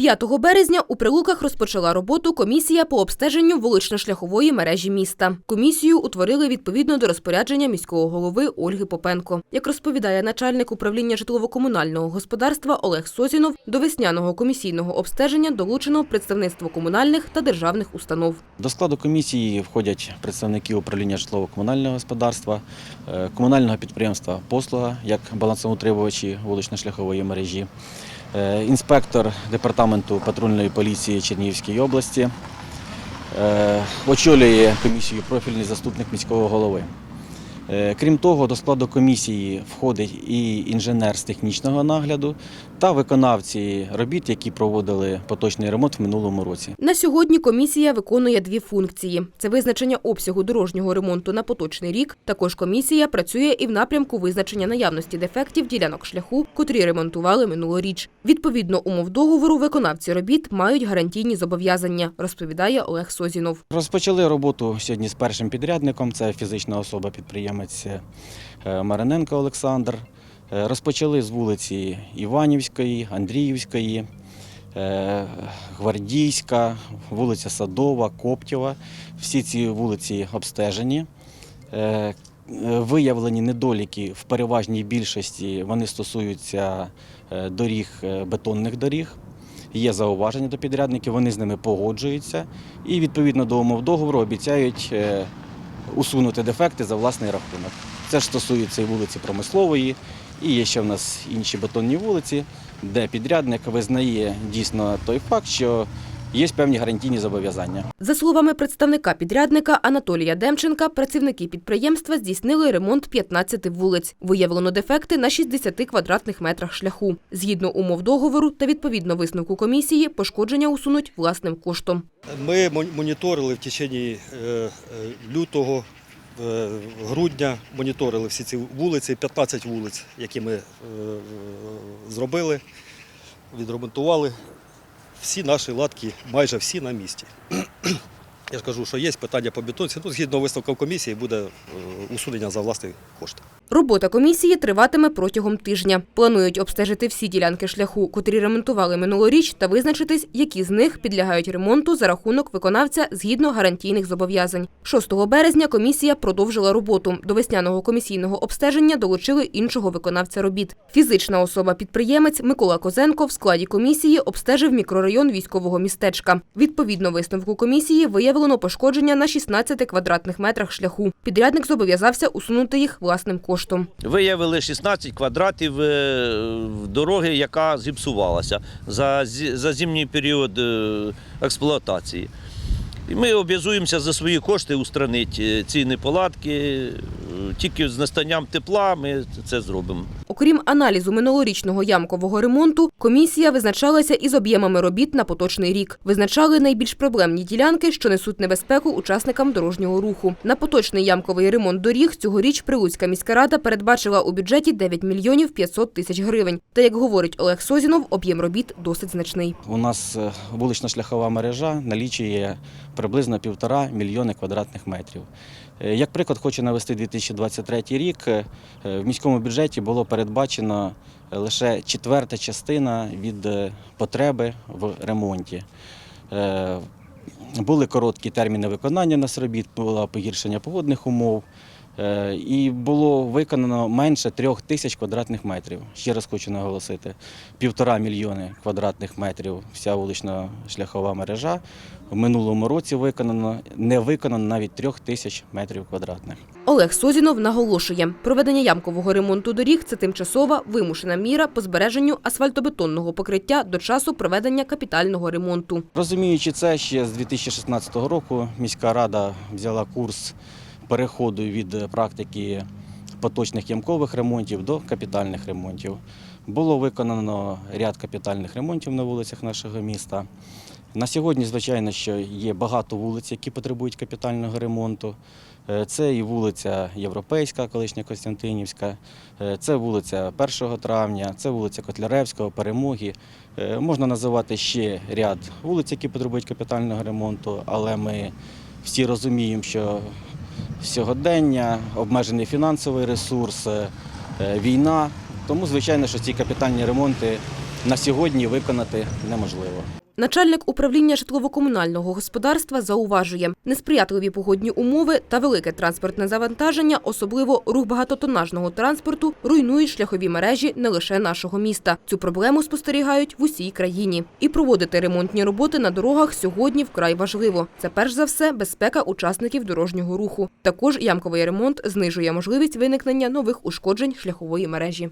5 березня у Прилуках розпочала роботу комісія по обстеженню вулично-шляхової мережі міста. Комісію утворили відповідно до розпорядження міського голови Ольги Попенко. Як розповідає начальник управління житлово-комунального господарства Олег Созінов, до весняного комісійного обстеження долучено представництво комунальних та державних установ. До складу комісії входять представники управління житлово-комунального господарства, е, комунального підприємства Послуга як балансоутримувачі вулично-шляхової мережі, інспектор департаменту патрульної поліції Чернігівської області, е, очолює комісію профільний заступник міського голови. Е, Крім того, до складу комісії входить і інженер з технічного нагляду та виконавці робіт, які проводили поточний ремонт в минулому році. На сьогодні комісія виконує дві функції: це визначення обсягу дорожнього ремонту на поточний рік. Також комісія працює і в напрямку визначення наявності дефектів ділянок шляху, котрі ремонтували минулоріч. Відповідно умов договору, виконавці робіт мають гарантійні зобов'язання, розповідає Олег Созінов. Розпочали роботу сьогодні з першим підрядником. Це фізична особа-підприємець е, Мариненко Олександр. Е, Розпочали з вулиці Іванівської, Андріївської, е, Гвардійська, вулиця Садова, Коптєва. Всі ці вулиці обстежені. Виявлені недоліки в переважній більшості вони стосуються доріг, бетонних доріг. Є зауваження до підрядників, вони з ними погоджуються і відповідно до умов договору обіцяють усунути дефекти за власний рахунок. Це ж стосується і вулиці Промислової, і є ще в нас інші бетонні вулиці, де підрядник визнає дійсно той факт, що є певні гарантійні зобов'язання. За словами представника підрядника Анатолія Демченка, працівники підприємства здійснили ремонт 15 вулиць. Виявлено дефекти на 60 квадратних метрах шляху. Згідно умов договору та відповідно висновку комісії, пошкодження усунуть власним коштом. Ми мон- моніторили в течение е, е, лютого, е, грудня, моніторили всі ці вулиці, 15 вулиць, які ми зробили, відремонтували. Всі наші латки, майже всі на місці. Я ж кажу, що є питання по бетонці. Ну, згідно висновків комісії, буде е, усунення за власний кошт. Робота комісії триватиме протягом тижня. Планують обстежити всі ділянки шляху, котрі ремонтували минулоріч, та визначитись, які з них підлягають ремонту за рахунок виконавця згідно гарантійних зобов'язань. 6 березня комісія продовжила роботу. До весняного комісійного обстеження долучили іншого виконавця робіт. Фізична особа-підприємець Микола Козенко в складі комісії обстежив мікрорайон військового містечка. Відповідно висновку комісії виявлено пошкодження на 16 квадратних метрах шляху. Підрядник зобов'язався усунути їх власним коштом. Виявили 16 квадратів е, дороги, яка зіпсувалася за, за зимній період е, експлуатації. І ми обов'язуємося за свої кошти устранити е, ці неполадки. Тільки з настанням тепла ми це зробимо. Окрім аналізу минулорічного ямкового ремонту, комісія визначалася із об'ємами робіт на поточний рік. Визначали найбільш проблемні ділянки, що несуть небезпеку учасникам дорожнього руху. На поточний ямковий ремонт доріг цьогоріч Прилуцька міська рада передбачила у бюджеті 9 мільйонів 500 тисяч гривень. Та як говорить Олег Созінов, об'єм робіт досить значний. У нас е, вулична шляхова мережа налічує приблизно півтора мільйони квадратних метрів. Е, Як приклад, хочу навести 2023 рік. Е, В міському бюджеті було передбачено е, лише четверта частина від потреби в ремонті. Були короткі терміни виконання нас робіт, було погіршення погодних умов. Е, І було виконано менше трьох тисяч квадратних метрів. Ще раз хочу наголосити: півтора мільйони квадратних метрів вся вулична шляхова мережа. В минулому році виконано не виконано навіть трьох тисяч метрів квадратних. Олег Созінов наголошує, проведення ямкового ремонту доріг це тимчасова вимушена міра по збереженню асфальтобетонного покриття до часу проведення капітального ремонту. Розуміючи це, ще з 2016 року міська рада взяла курс переходу від практики поточних ямкових ремонтів до капітальних ремонтів. Було виконано ряд капітальних ремонтів на вулицях нашого міста. На сьогодні, звичайно, що є багато вулиць, які потребують капітального ремонту. Е, Це і вулиця Європейська, колишня Костянтинівська, е, це вулиця 1 травня, це вулиця Котляревського, Перемоги. Е, Можна називати ще ряд вулиць, які потребують капітального ремонту, але ми всі розуміємо, що сьогодення, обмежений фінансовий ресурс, е, війна. Тому, звичайно, що ці капітальні ремонти на сьогодні виконати неможливо. Начальник управління житлово-комунального господарства зауважує, несприятливі погодні умови та велике транспортне завантаження, особливо рух багатотонажного транспорту, руйнують шляхові мережі не лише нашого міста. Цю проблему спостерігають в усій країні. І проводити ремонтні роботи на дорогах сьогодні вкрай важливо. Це перш за все безпека учасників дорожнього руху. Також ямковий ремонт знижує можливість виникнення нових ушкоджень шляхової мережі.